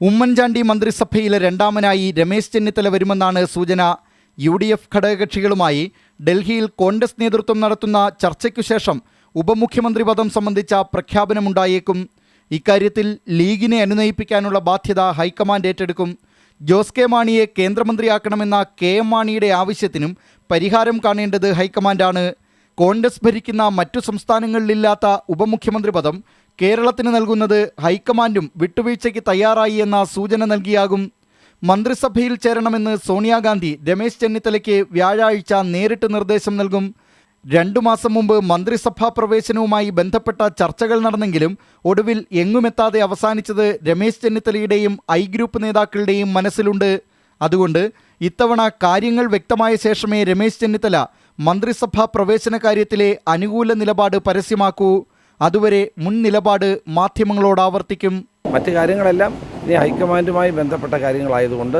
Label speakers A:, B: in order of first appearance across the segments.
A: ഉമ്മൻചാണ്ടി മന്ത്രിസഭയിലെ രണ്ടാമനായി രമേശ് ചെന്നിത്തല വരുമെന്നാണ് സൂചന. യു ഡി എഫ് ഘടകകക്ഷികളുമായി ഡൽഹിയിൽ കോൺഗ്രസ് നേതൃത്വം നടത്തുന്ന ചർച്ചയ്ക്കു ശേഷം ഉപമുഖ്യമന്ത്രി പദം സംബന്ധിച്ച പ്രഖ്യാപനമുണ്ടായേക്കും. ഇക്കാര്യത്തിൽ ലീഗിനെ അനുനയിപ്പിക്കാനുള്ള ബാധ്യത ഹൈക്കമാൻഡ് ഏറ്റെടുക്കും. ജോസ് കെ മാണിയെ കേന്ദ്രമന്ത്രിയാക്കണമെന്ന കെ എം മാണിയുടെ ആവശ്യത്തിനും പരിഹാരം കാണേണ്ടത് ഹൈക്കമാൻഡാണ്. കോൺഗ്രസ് ഭരിക്കുന്ന മറ്റു സംസ്ഥാനങ്ങളിലില്ലാത്ത ഉപമുഖ്യമന്ത്രി പദം കേരളത്തിന് നൽകുന്നത് ഹൈക്കമാൻഡും വിട്ടുവീഴ്ചയ്ക്ക് തയ്യാറായി എന്ന സൂചന നൽകിയാകും. മന്ത്രിസഭയിൽ ചേരണമെന്ന് സോണിയാഗാന്ധി രമേശ് ചെന്നിത്തലയ്ക്ക് വ്യാഴാഴ്ച നേരിട്ട് നിർദ്ദേശം നൽകും. രണ്ടു മാസം മുമ്പ് മന്ത്രിസഭാ പ്രവേശനവുമായി ബന്ധപ്പെട്ട ചർച്ചകൾ നടന്നെങ്കിലും ഒടുവിൽ എങ്ങുമെത്താതെ അവസാനിച്ചത് രമേശ് ചെന്നിത്തലയുടെയും ഐ ഗ്രൂപ്പ് നേതാക്കളുടെയും മനസ്സിലുണ്ട്. അതുകൊണ്ട് ഇത്തവണ കാര്യങ്ങൾ വ്യക്തമായ ശേഷമേ രമേശ് ചെന്നിത്തല മന്ത്രിസഭാ പ്രവേശന കാര്യത്തിലെ അനുകൂല നിലപാട് പരസ്യമാക്കൂ. അതുവരെ മുൻ നിലപാട് മാധ്യമങ്ങളോട് ആവർത്തിക്കും.
B: മറ്റു കാര്യങ്ങളെല്ലാം ഇനി ഹൈക്കമാൻഡുമായി ബന്ധപ്പെട്ട കാര്യങ്ങളായതുകൊണ്ട്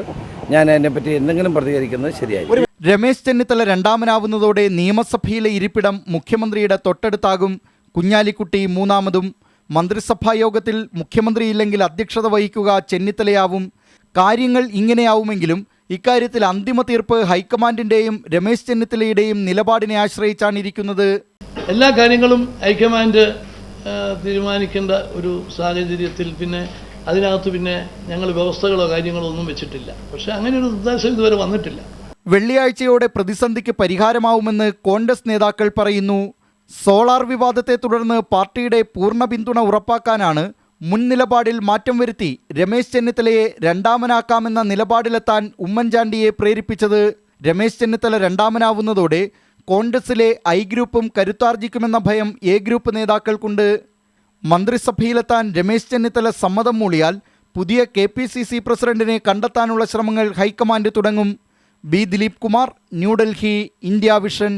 B: ഞാൻ അതിനെപ്പറ്റി എന്തെങ്കിലും പ്രതികരിക്കുന്നത് ശരിയായി
A: രമേശ് ചെന്നിത്തല രണ്ടാമനാവുന്നതോടെ നിയമസഭയിലെ ഇരിപ്പിടം മുഖ്യമന്ത്രിയുടെ തൊട്ടടുത്താകും. കുഞ്ഞാലിക്കുട്ടി മൂന്നാമതും. മന്ത്രിസഭാ യോഗത്തിൽ മുഖ്യമന്ത്രിയില്ലെങ്കിൽ അധ്യക്ഷത വഹിക്കുക ചെന്നിത്തലയാവും. കാര്യങ്ങൾ ഇങ്ങനെയാവുമെങ്കിലും ഇക്കാര്യത്തിൽ അന്തിമ തീർപ്പ് ഹൈക്കമാൻഡിന്റെയും രമേശ് ചെന്നിത്തലയുടെയും നിലപാടിനെ ആശ്രയിച്ചാണ് ഇരിക്കുന്നത്.
C: എല്ലാ കാര്യങ്ങളും ഹൈക്കമാൻഡ് തീരുമാനിക്കേണ്ട ഒരു സാഹചര്യത്തിൽ പിന്നെ അതിനകത്ത് പിന്നെ ഞങ്ങൾ വ്യവസ്ഥകളോ കാര്യങ്ങളോ ഒന്നും വെച്ചിട്ടില്ല. പക്ഷേ അങ്ങനെ ഒരു നിർദ്ദേശം ഇതുവരെ വന്നിട്ടില്ല.
A: വെള്ളിയാഴ്ചയോടെ പ്രതിസന്ധിക്ക് പരിഹാരമാവുമെന്ന് കോൺഗ്രസ് നേതാക്കൾ പറയുന്നു. സോളാർ വിവാദത്തെ തുടർന്ന് പാർട്ടിയുടെ പൂർണ പിന്തുണ ഉറപ്പാക്കാനാണ് മുൻ നിലപാടിൽ മാറ്റം വരുത്തി രമേശ് ചെന്നിത്തലയെ രണ്ടാമനാക്കാമെന്ന നിലപാടിലെത്താൻ ഉമ്മൻചാണ്ടിയെ പ്രേരിപ്പിച്ചത്. രമേശ് ചെന്നിത്തല രണ്ടാമനാവുന്നതോടെ കോൺഗ്രസിലെ ഐ ഗ്രൂപ്പും കരുത്താർജിക്കുമെന്ന ഭയം എ ഗ്രൂപ്പ് നേതാക്കൾക്കുണ്ട്. മന്ത്രിസഭയിലെത്താൻ രമേശ് ചെന്നിത്തല സമ്മതം മൂളിയാൽ പുതിയ കെ പി സി സി പ്രസിഡന്റിനെ കണ്ടെത്താനുള്ള ശ്രമങ്ങൾ ഹൈക്കമാൻഡ് തുടങ്ങും. B Dileep Kumar New Delhi India Vision.